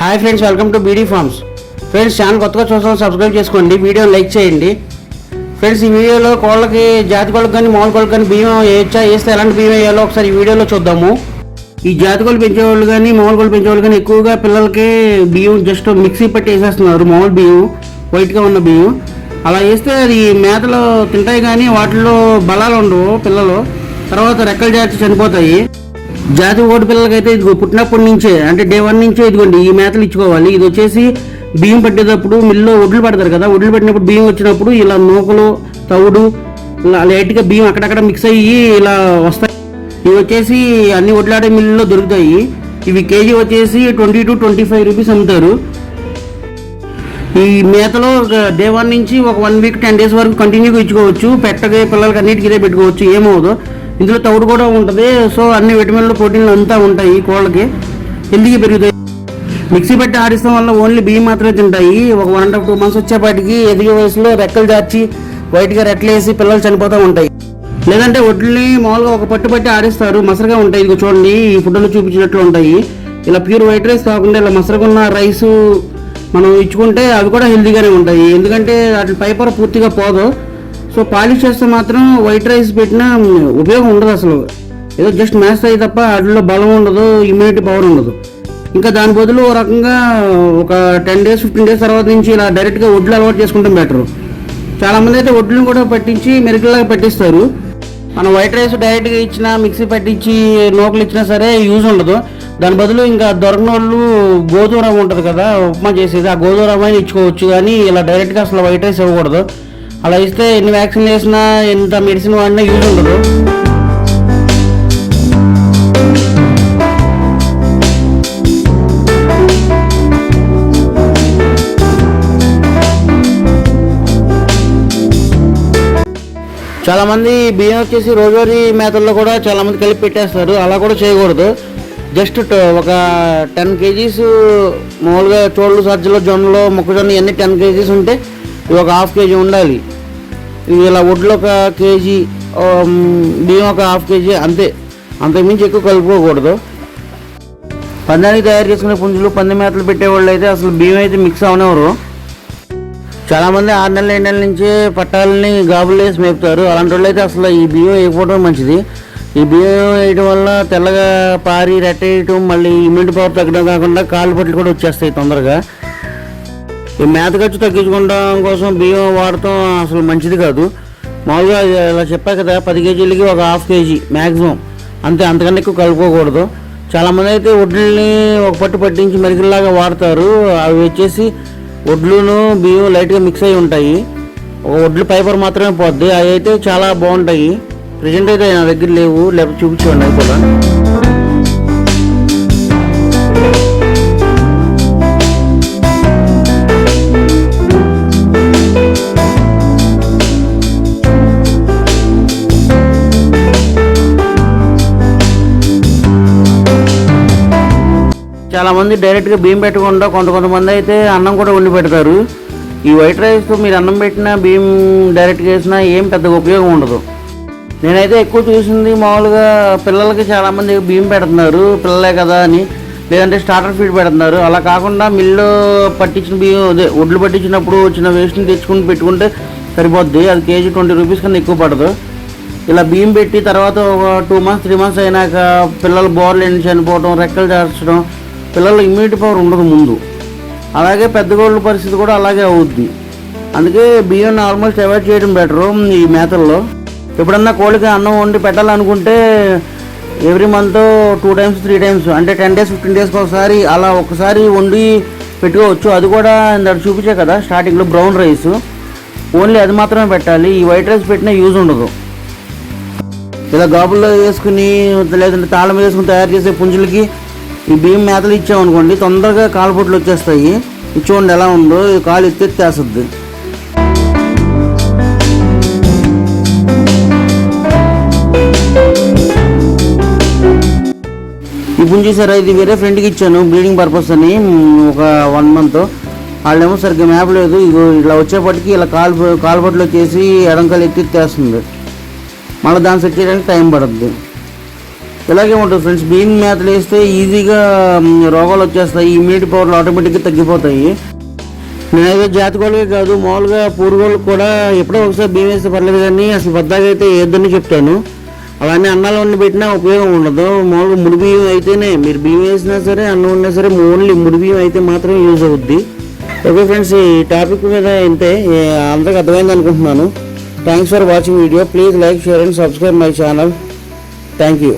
Hi friends welcome to BD farms friends channel కొత్తగా చూస్తాం subscribe చేసుకోండి వీడియో లైక్ చేయండి. ఫ్రెండ్స్ ఈ వీడియోలో కోళ్ళకి జాతి కోళ్ళకి కానీ మామూలు కోళ్ళకి కానీ బియ్యం వేయచ్చా వేస్తే ఎలాంటి బియ్యం వేయాలో ఒకసారి ఈ వీడియోలో చూద్దాము. ఈ జాతి కోళ్ళు పెంచేవాళ్ళు కానీ మామూలు కోళ్ళు పెంచేవాళ్ళు కానీ ఎక్కువగా పిల్లలకి బియ్యం జస్ట్ మిక్సీ పట్టి వేసేస్తున్నారు మామూలు బియ్యం వైట్గా ఉన్న బియ్యం. అలా వేస్తే అది మేతలో తింటాయి కానీ వాటిలో బలాలు ఉండవు పిల్లలు. తర్వాత రెక్కలు జాతి చనిపోతాయి. జాతి ఓటు పిల్లలకైతే ఇదిగో పుట్టినప్పటి నుంచే అంటే డే వన్ నుంచే ఇదిగోండి ఈ మేతలు ఇచ్చుకోవాలి. ఇది వచ్చేసి బియ్యం పట్టేటప్పుడు మిల్లో ఒడ్లు పడతారు కదా ఒడ్లు పట్టినప్పుడు బియ్యం వచ్చినప్పుడు ఇలా నూకలు తవుడు ఇలా లైట్గా బియ్యం అక్కడక్కడ మిక్స్ అయ్యి ఇలా వస్తాయి. ఇవి వచ్చేసి అన్ని ఒడ్లాడే మిల్లులో దొరుకుతాయి. ఇవి కేజీ వచ్చేసి twenty two twenty five rupees అమ్ముతారు. ఈ మేతలో డే వన్ నుంచి ఒక వన్ వీక్ టెన్ డేస్ వరకు కంటిన్యూగా ఇచ్చుకోవచ్చు. పెట్టగా పిల్లలకి అన్నిటికీ ఇదే పెట్టుకోవచ్చు. ఏమవుదో ఇందులో తవుడు కూడా ఉంటుంది. సో అన్ని విటమిన్లు ప్రోటీన్లు అంతా ఉంటాయి ఈ కోళ్ళకి. హెల్దీగా పెరుగుతాయి? మిక్సీ పెట్టి ఆడిస్తాం వల్ల ఓన్లీ బియ్యం మాత్రమే తింటాయి. ఒక one and half two months వచ్చేపాటికి ఎదిగే వయసులో రెక్కలు దాచి వైట్గా రెట్లేసి పిల్లలు చనిపోతూ ఉంటాయి. లేదంటే వడ్లని మామూలుగా ఒక పట్టు పట్టి ఆడిస్తారు. మసరగా ఉంటాయి. ఇది చూడండి ఈ ఫుడ్లో చూపించినట్లు ఉంటాయి. ఇలా ప్యూర్ వైట్ రైస్ కాకుండా ఇలా మసరగున్న రైస్ మనం ఇచ్చుకుంటే అవి కూడా హెల్దీగానే ఉంటాయి. ఎందుకంటే వాటి పైపర పూర్తిగా పోదు. సో పాలిష్ చేస్తే మాత్రం వైట్ రైస్ పెట్టినా ఉపయోగం ఉండదు అసలు. ఏదో జస్ట్ మ్యాచ్ అయ్యి తప్ప వాటిలో బలం ఉండదు ఇమ్యూనిటీ పవర్ ఉండదు. ఇంకా దాని బదులు ఓ రకంగా ఒక టెన్ డేస్ ఫిఫ్టీన్ డేస్ తర్వాత నుంచి ఇలా డైరెక్ట్గా వడ్లు అలవాటు చేసుకుంటాం బెటరు చాలా మంది అయితే వడ్లను కూడా పట్టించి మెరుగులాగా పెట్టిస్తారు. మనం వైట్ రైస్ డైరెక్ట్గా ఇచ్చినా మిక్సీ పట్టించి నూకలు ఇచ్చినా సరే యూజ్ ఉండదు. దాని బదులు ఇంకా దొరకని వాళ్ళు గోధుమ రవ్వ ఉంటుంది కదా ఉప్మా చేసేది ఆ గోధుమ రవ్వ ఇచ్చుకోవచ్చు కానీ ఇలా డైరెక్ట్గా అసలు వైట్ రైస్ ఇవ్వకూడదు. అలా ఇస్తే ఎన్ని వ్యాక్సిన్ వేసినా ఎంత మెడిసిన్ వాడినా యూజ్ ఉండదు. చాలామంది బియ్యం వచ్చేసి రోజువారీ మేతల్లో కూడా చాలామంది కలిపి పెట్టేస్తారు. అలా కూడా చేయకూడదు. జస్ట్ ఒక టెన్ కేజీస్ మామూలుగా చోళ్ళు సజ్జలు జొన్నలు మొక్కజొన్న ఇవన్నీ టెన్ కేజీస్ ఉంటే ఇవి ఒక హాఫ్ కేజీ ఉండాలి. ఇవి ఇలా వడ్లు ఒక కేజీ బియ్యం ఒక హాఫ్ కేజీ అంతే. అంతకుమించి ఎక్కువ కలుపుకోకూడదు. పందానికి తయారు చేసుకునే పుంజులు పంది మేతలు పెట్టేవాళ్ళు అయితే అసలు బియ్యం అయితే మిక్స్ అవనివ్వరు. చాలామంది ఆరు నెలలు ఏడు నెలల నుంచి పట్టాలని గాబులు వేసి మేపుతారు. అలాంటి వాళ్ళు అయితే అసలు ఈ బియ్యం వేయకపోవడం మంచిది. ఈ బియ్యం వేయడం వల్ల తెల్లగా పారి రెట్టేయటం మళ్ళీ ఇమ్యూనిటీ పవర్ తగ్గడం కాకుండా కాళ్ళు పట్లు కూడా వచ్చేస్తాయి తొందరగా. ఈ మేత ఖర్చు తగ్గించుకోవడం కోసం బియ్యం వాడటం అసలు మంచిది కాదు. మామూలుగా ఇలా చెప్పా కదా పది కేజీలకి ఒక హాఫ్ కేజీ మ్యాక్సిమం అంతే అంతకన్నా ఎక్కువ కలుపుకోకూడదు. చాలామంది అయితే వడ్లని ఒక పట్టు పట్టించి మెరుగులాగా వాడతారు. అవి వచ్చేసి వడ్లును బియ్యం లైట్గా మిక్స్ అయి ఉంటాయి. ఒక వడ్లు పైపర్ మాత్రమే పోద్ది. అవి అయితే చాలా బాగుంటాయి. ప్రజెంట్ అయితే నా దగ్గర లేవు. లేకపోతే చూపించండి అవి కూడా. చాలామంది డైరెక్ట్గా బియ్యం పెట్టకుండా కొంత కొంతమంది అయితే అన్నం కూడా వండి పెడతారు. ఈ వైట్ రైస్తో మీరు అన్నం పెట్టినా బియ్యం డైరెక్ట్గా వేసినా ఏం పెద్దగా ఉపయోగం ఉండదు. నేనైతే ఎక్కువ చూసింది మామూలుగా పిల్లలకి చాలామంది బియ్యం పెడుతున్నారు పిల్లలే కదా అని. లేదంటే స్టార్టర్ ఫీడ్ పెడుతున్నారు. అలా కాకుండా మిల్లు పట్టించిన బియ్యం అదే ఒడ్లు పట్టించినప్పుడు వచ్చిన వేస్ట్ని తెచ్చుకుని పెట్టుకుంటే సరిపోద్ది. అది కేజీ ట్వంటీ రూపీస్ కన్నా ఎక్కువ పడదు. ఇలా బియ్యం పెట్టి తర్వాత ఒక టూ మంత్స్ త్రీ మంత్స్ అయినాక పిల్లలు బోర్లు ఎండి చనిపోవడం రెక్కలు చేర్చడం పిల్లల ఇమ్యూనిటీ పవర్ ఉండదు ముందు. అలాగే పెద్దగోళ్ళ పరిస్థితి కూడా అలాగే అవుద్ది. అందుకే బియ్యం ఆల్మోస్ట్ అవాయిడ్ చేయడం బెటరు ఈ మేతల్లో. ఎప్పుడన్నా కోళ్ళకి అన్నం వండి పెట్టాలనుకుంటే every month two times three times అంటే టెన్ డేస్ ఫిఫ్టీన్ డేస్కి ఒకసారి అలా ఒకసారి వండి పెట్టుకోవచ్చు. అది కూడా ఇందాక చూపించే కదా స్టార్టింగ్లో బ్రౌన్ రైస్ ఓన్లీ అది మాత్రమే పెట్టాలి. ఈ వైట్ రైస్ పెట్టినా యూజ్ ఉండదు. ఇలా గాబుల్లో వేసుకుని లేదంటే తాళం వేసుకుని తయారు చేసే పుంజులకి ఈ బియ్యం మేతలు ఇచ్చామనుకోండి తొందరగా కాలుపొట్లు వచ్చేస్తాయి. ఇది చూడండి ఎలా ఉందో కాలు ఎత్తెత్తేస్తుంది ఇప్పుడు చూసారా ఇది వేరే ఫ్రెండ్కి ఇచ్చాను బ్లీడింగ్ పర్పస్ అని ఒక వన్ మంత్ వాళ్ళేమో సరిగ్గా మ్యాప్ లేదు ఇగో ఇలా వచ్చేపటికి ఇలా కాలు కాలుపట్లో చేసి ఎడంకాలు ఎత్తిత్తేస్తుంది మళ్ళీ దాన్ని సెట్ చేయడానికి టైం పడుతుంది ఇలాగే ఉంటుంది ఫ్రెండ్స్. బీమ్ మేతలు వేస్తే ఈజీగా రోగాలు వచ్చేస్తాయి. ఇమ్యూనిటీ పవర్లు ఆటోమేటిక్గా తగ్గిపోతాయి. నేనైతే జాతి కోళ్ళకే కాదు మామూలుగా పూర్వోళ్ళకి కూడా ఎప్పుడో ఒకసారి బియ్యం వేస్తే పర్లేదు కానీ అసలు పెద్దగా అయితే ఏదని చెప్తాను. అలానే అన్నాలు వండి పెట్టినా ఉపయోగం ఉండదు. మామూలుగా ముడి బియ్యం అయితేనే మీరు బియ్యం వేసినా సరే అన్నం ఉన్నా సరే ఓన్లీ ముడి బియ్యం అయితే మాత్రమే యూజ్ అవుద్ది. ఓకే ఫ్రెండ్స్ ఈ టాపిక్ మీద ఇంతే. అందరికి అర్థమైంది అనుకుంటున్నాను. Thanks for watching video please like share and subscribe my channel thank you